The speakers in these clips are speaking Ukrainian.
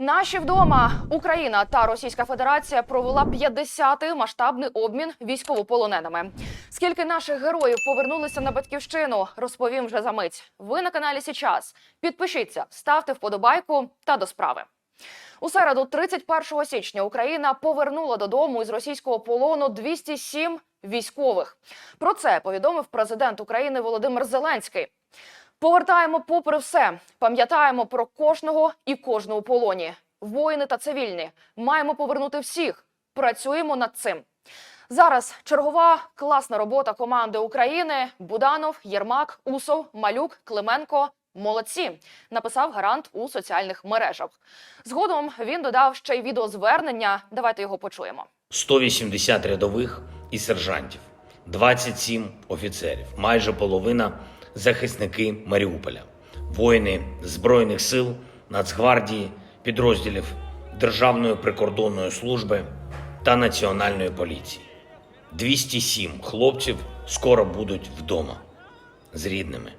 Наші вдома Україна та Російська Федерація провела 50-й масштабний обмін військовополоненими. Скільки наших героїв повернулися на батьківщину, розповім вже за мить. Ви на каналі Січас. Підпишіться, ставте вподобайку та до справи. У середу, 31 січня, Україна повернула додому із російського полону 207 військових. Про це повідомив президент України Володимир Зеленський. Повертаємо попри все, пам'ятаємо про кожного і кожну у полоні. Воїни та цивільні. Маємо повернути всіх. Працюємо над цим. Зараз чергова класна робота команди України. Буданов, Єрмак, Усов, Малюк, Клименко. Молодці, написав гарант у соціальних мережах. Згодом він додав ще й відеозвернення. Давайте його почуємо. 180 рядових і сержантів, 27 офіцерів, майже половина захисники Маріуполя, воїни Збройних сил, Нацгвардії, підрозділів Державної прикордонної служби та Національної поліції. 207 хлопців скоро будуть вдома з рідними.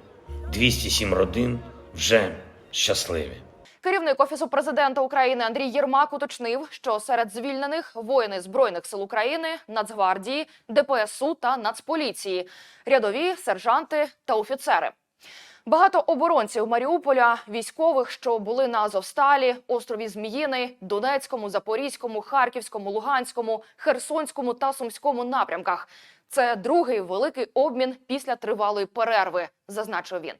207 родин вже щасливі. Керівник офісу президента України Андрій Єрмак уточнив, що серед звільнених воїни збройних сил України, Нацгвардії, ДПСУ та Нацполіції, рядові, сержанти та офіцери. Багато оборонців Маріуполя, військових, що були на Азовсталі, острові Зміїний, Донецькому, Запорізькому, Харківському, Луганському, Херсонському та Сумському напрямках. Це другий великий обмін після тривалої перерви, зазначив він.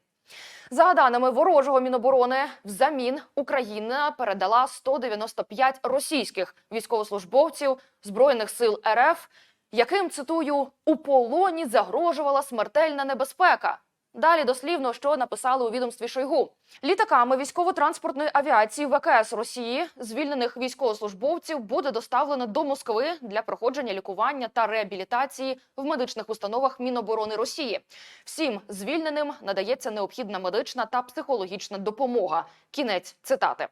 За даними ворожого міноборони, взамін Україна передала 195 російських військовослужбовців збройних сил РФ, яким цитую у полоні загрожувала смертельна небезпека. Далі дослівно, що написали у відомстві Шойгу. Літаками військово-транспортної авіації ВКС Росії звільнених військовослужбовців буде доставлено до Москви для проходження лікування та реабілітації в медичних установах Міноборони Росії. Всім звільненим надається необхідна медична та психологічна допомога. Кінець цитати.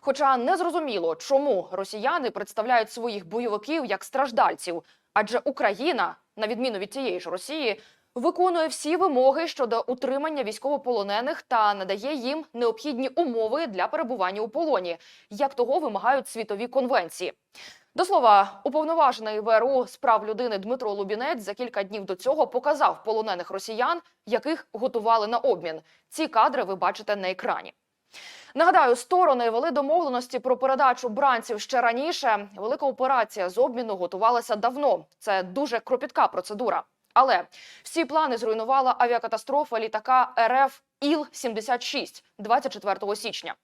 Хоча не зрозуміло, чому росіяни представляють своїх бойовиків як страждальців, адже Україна, на відміну від тієї ж Росії, виконує всі вимоги щодо утримання військовополонених та надає їм необхідні умови для перебування у полоні, як того вимагають світові конвенції. До слова, уповноважений ВРУ з прав людини Дмитро Лубінець за кілька днів до цього показав полонених росіян, яких готували на обмін. Ці кадри ви бачите на екрані. Нагадаю, сторони вели домовленості про передачу бранців ще раніше. Велика операція з обміну готувалася давно. Це дуже кропітка процедура. Але всі плани зруйнувала авіакатастрофа літака РФ Іл-76 24 січня.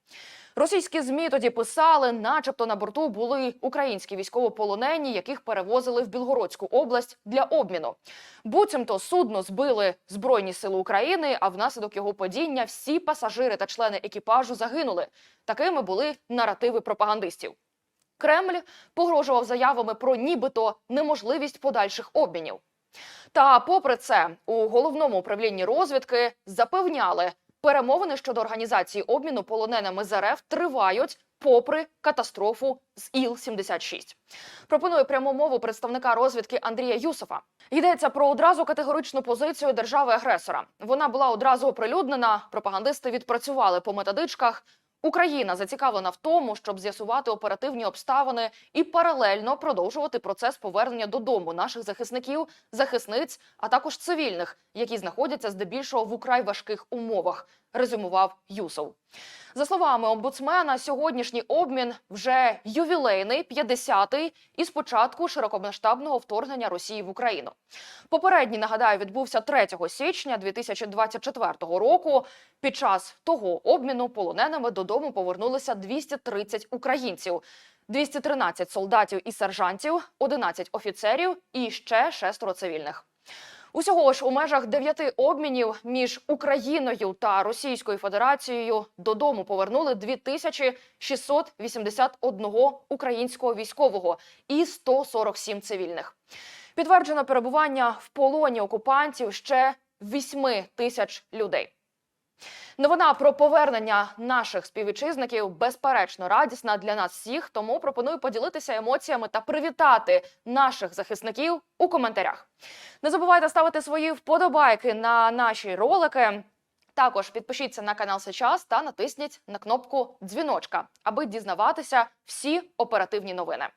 Російські змі тоді писали, начебто на борту були українські військовополонені, яких перевозили в Білгородську область для обміну. Буцімто судно збили збройні сили України. А внаслідок його падіння всі пасажири та члени екіпажу загинули. Такими були наративи пропагандистів. Кремль погрожував заявами про нібито неможливість подальших обмінів. Та, попри це, у головному управлінні розвідки запевняли, перемовини щодо організації обміну полоненими з РФ тривають попри катастрофу з Іл-76. Пропоную пряму мову представника розвідки Андрія Юсофа. Йдеться про одразу категоричну позицію держави-агресора. Вона була одразу оприлюднена. Пропагандисти відпрацювали по методичках. Україна зацікавлена в тому, щоб з'ясувати оперативні обставини і паралельно продовжувати процес повернення додому наших захисників, захисниць, а також цивільних, які знаходяться здебільшого в украй важких умовах. Резюмував Юсов. За словами омбудсмена, сьогоднішній обмін вже ювілейний 50-й із початку широкомасштабного вторгнення Росії в Україну. Попередній нагадаю відбувся 3 січня 2024 року. Під час того обміну полоненими додому повернулися 230 українців. 213 солдатів і сержантів, 11 офіцерів і ще шестеро цивільних. Усього ж у межах дев'яти обмінів між Україною та Російською Федерацією додому повернули 2681 українського військового і 147 цивільних. Підтверджено перебування в полоні окупантів ще 8 тисяч людей. Новина про повернення наших співвітчизників безперечно радісна для нас всіх. Тому пропоную поділитися емоціями та привітати наших захисників у коментарях. Не забувайте ставити свої вподобайки на наші ролики. Також підпишіться на канал Сейчас та натисніть на кнопку дзвіночка, аби дізнаватися всі оперативні новини.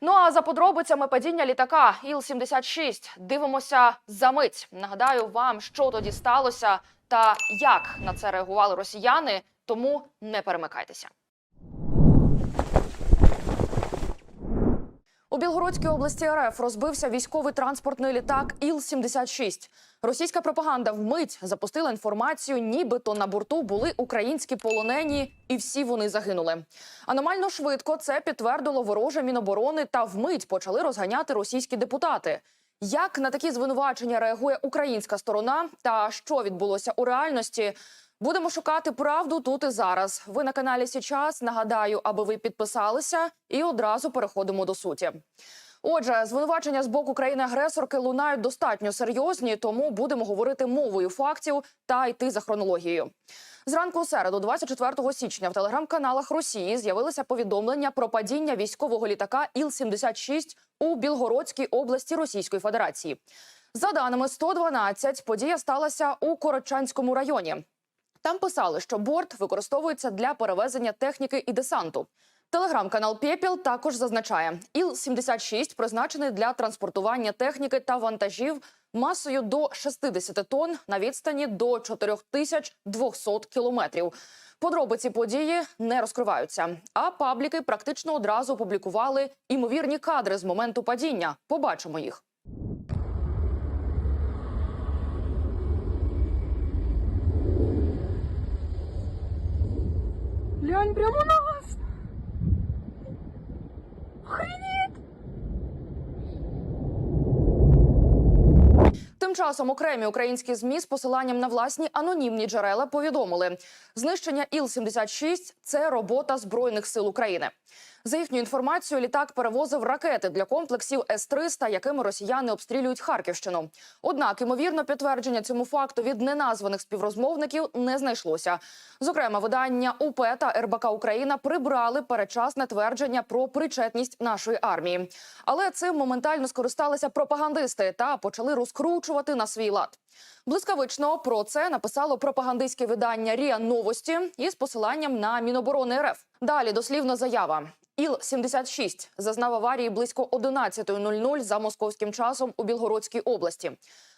Ну а за подробицями падіння літака Іл-76 дивимося за мить. Нагадаю вам, що тоді сталося та як на це реагували росіяни. Тому не перемикайтеся. У Білгородській області РФ розбився військовий транспортний літак Іл-76. Російська пропаганда вмить запустила інформацію, нібито на борту були українські полонені, і всі вони загинули. Аномально швидко це підтвердило вороже міноборони та вмить почали розганяти російські депутати. Як на такі звинувачення реагує українська сторона та що відбулося у реальності? Будемо шукати правду тут і зараз. Ви на каналі Січас. Нагадаю, аби ви підписалися, і одразу переходимо до суті. Отже, звинувачення з боку країни-агресорки лунають достатньо серйозні, тому будемо говорити мовою фактів та йти за хронологією. Зранку у середу, 24 січня, в телеграм-каналах Росії з'явилися повідомлення про падіння військового літака Іл-76 у Білгородській області Російської Федерації. За даними 112, подія сталася у Корочанському районі. Там писали, що борт використовується для перевезення техніки і десанту. Телеграм-канал Пепіл також зазначає, Іл-76 призначений для транспортування техніки та вантажів масою до 60 тонн на відстані до 4200 кілометрів. Подробиці події не розкриваються. А пабліки практично одразу опублікували імовірні кадри з моменту падіння. Побачимо їх. Глянь, прямо! Охренеть! Тим часом окремі українські змі з посиланням на власні анонімні джерела повідомили, знищення Іл-76 – це робота збройних сил України. За їхньою інформацією, літак перевозив ракети для комплексів С-300, якими росіяни обстрілюють Харківщину. Однак, ймовірно, підтвердження цьому факту від неназваних співрозмовників не знайшлося. Зокрема, видання УП та РБК Україна прибрали передчасне твердження про причетність нашої армії. Але цим моментально скористалися пропагандисти та почали розкручувати на свій лад. Блискавично про це написало пропагандистське видання Ріа Новості із посиланням на Міноборони РФ. Далі дослівно заява. Іл-76 зазнав аварії близько 11.00 за московським часом у Білгородській області.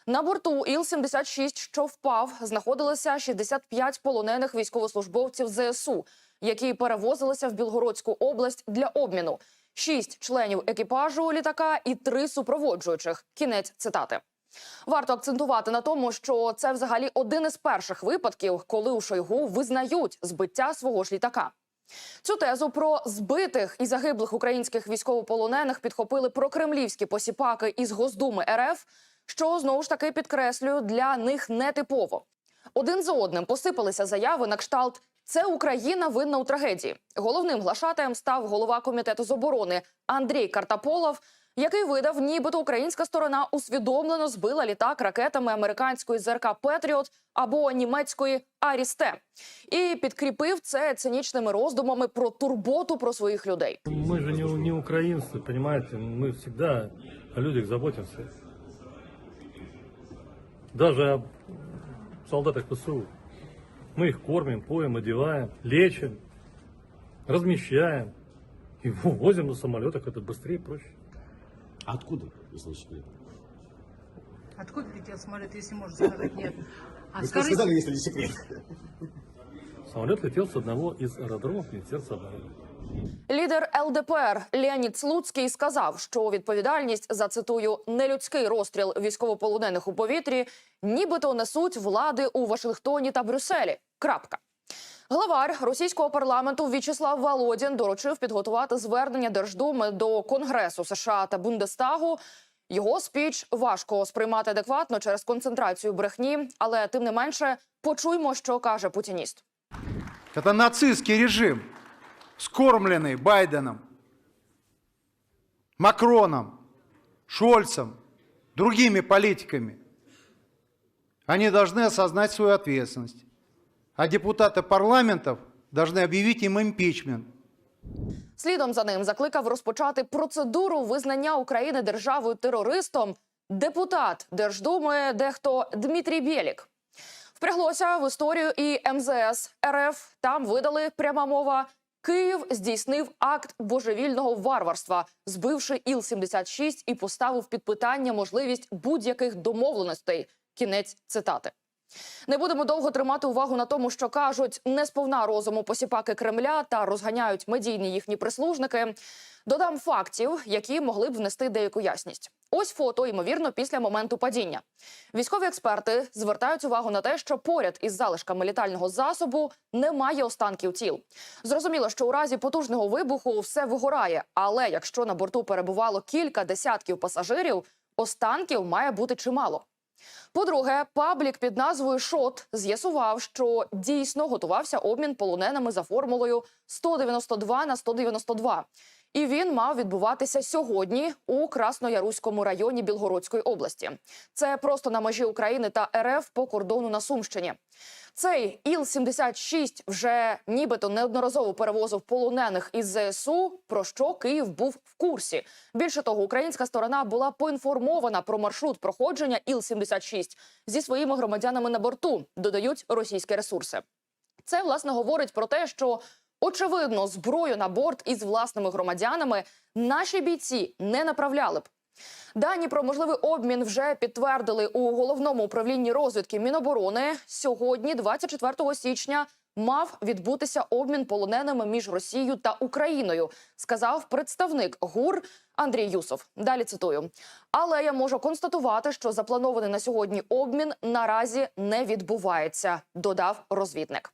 На борту Іл-76, що впав, знаходилося 65 полонених військовослужбовців ЗСУ, які перевозилися в Білгородську область для обміну. Шість членів екіпажу літака і три супроводжуючих. Кінець цитати. Варто акцентувати на тому, що це взагалі один із перших випадків, коли у Шойгу визнають збиття свого ж літака. Цю тезу про збитих і загиблих українських військовополонених підхопили прокремлівські посіпаки із Госдуми РФ, що знову ж таки підкреслюю для них нетипово. Один за одним посипалися заяви на кшталт «Це Україна винна у трагедії. Головним глашатаєм став голова комітету з оборони Андрій Картаполов, який видав, нібито українська сторона усвідомлено збила літак ракетами американської ЗРК Петріот або німецької Арісте, і підкріпив це цинічними роздумами про турботу про своїх людей. Мы же не, не украинцы, понимаете, мы всегда о людях заботимся. Даже о солдатах ПСУ. Мы их кормим, поем, одеваем, лечим, размещаем и возим на самолетах, это быстрее и проще. А Откуда, если не секрет? Откуда летел самолет, если можно сказать нет? А Вы скажите, сказали, если не секрет. Самолет летел с одного из аэродромов Министерства обороны. Лідер ЛДПР Леонід Слуцький сказав, що відповідальність за цитую нелюдський розстріл військовополонених у повітрі нібито несуть влади у Вашингтоні та Брюсселі. Крапка. Главар російського парламенту В'ячеслав Володін доручив підготувати звернення Держдуми до Конгресу США та Бундестагу. Його спіч важко сприймати адекватно через концентрацію брехні, але тим не менше почуймо, що каже путініст. Это нацистский режим, скормленный Байденом, Макроном, Шольцем, другими политиками. Они должны осознать свою ответственность. А депутаты парламентов должны объявить им импичмент. Слідом за ним закликав розпочати процедуру визнання України державою терористом депутат Держдуми, дехто Дмитрій Бєлік. В Впряглося в історію і МЗС РФ. Там видали пряма мова. Київ здійснив акт божевільного варварства, збивши Іл-76 і поставив під питання можливість будь-яких домовленостей. Кінець цитати. Не будемо довго тримати увагу на тому, що кажуть не сповна розуму посіпаки Кремля та розганяють медійні їхні прислужники. Додам фактів, які могли б внести деяку ясність. Ось фото, ймовірно, після моменту падіння. Військові експерти звертають увагу на те, що поряд із залишками літального засобу немає останків тіл. Зрозуміло, що у разі потужного вибуху все вигорає, але якщо на борту перебувало кілька десятків пасажирів, останків має бути чимало. По-друге, паблік під назвою Шот з'ясував, що дійсно готувався обмін полоненими за формулою 192 на 192. І він мав відбуватися сьогодні у Краснояруському районі Білгородської області. Це просто на межі України та РФ по кордону на Сумщині. Цей Іл-76 вже нібито неодноразово перевозив полонених із ЗСУ, про що Київ був в курсі. Більше того, українська сторона була поінформована про маршрут проходження Іл-76 зі своїми громадянами на борту, додають російські ресурси. Це власне говорить про те, що очевидно зброю на борт із власними громадянами наші бійці не направляли б. Дані про можливий обмін вже підтвердили у головному управлінні розвідки Міноборони. Сьогодні, 24 січня, мав відбутися обмін полоненими між Росією та Україною, сказав представник ГУР Андрій Юсов. Далі цитую. Але я можу констатувати, що запланований на сьогодні обмін наразі не відбувається, додав розвідник.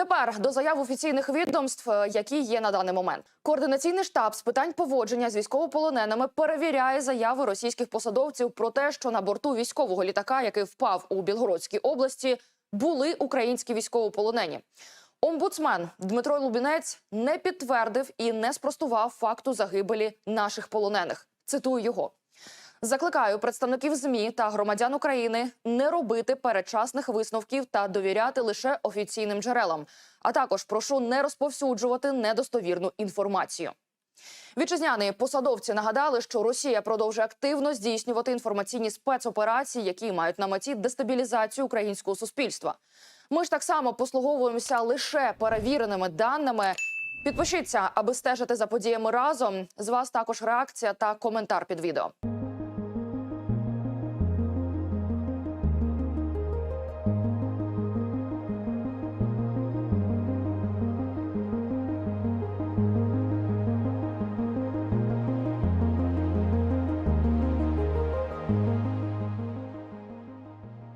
Тепер до заяв офіційних відомств, е, які є на даний момент. Координаційний штаб з питань поводження з військовополоненими перевіряє заяви російських посадовців про те, що на борту військового літака, який впав у Білгородській області, були українські військовополонені. Омбудсмен Дмитро Лубінець не підтвердив і не спростував факту загибелі наших полонених. Цитую його. Закликаю представників змі та громадян України не робити передчасних висновків та довіряти лише офіційним джерелам. А також прошу не розповсюджувати недостовірну інформацію. Вітчизняні посадовці нагадали, що Росія продовжує активно здійснювати інформаційні спецоперації, які мають на меті дестабілізацію українського суспільства. Ми ж так само послуговуємося лише перевіреними даними. Підпишіться, аби стежити за подіями разом. З вас також реакція та коментар під відео.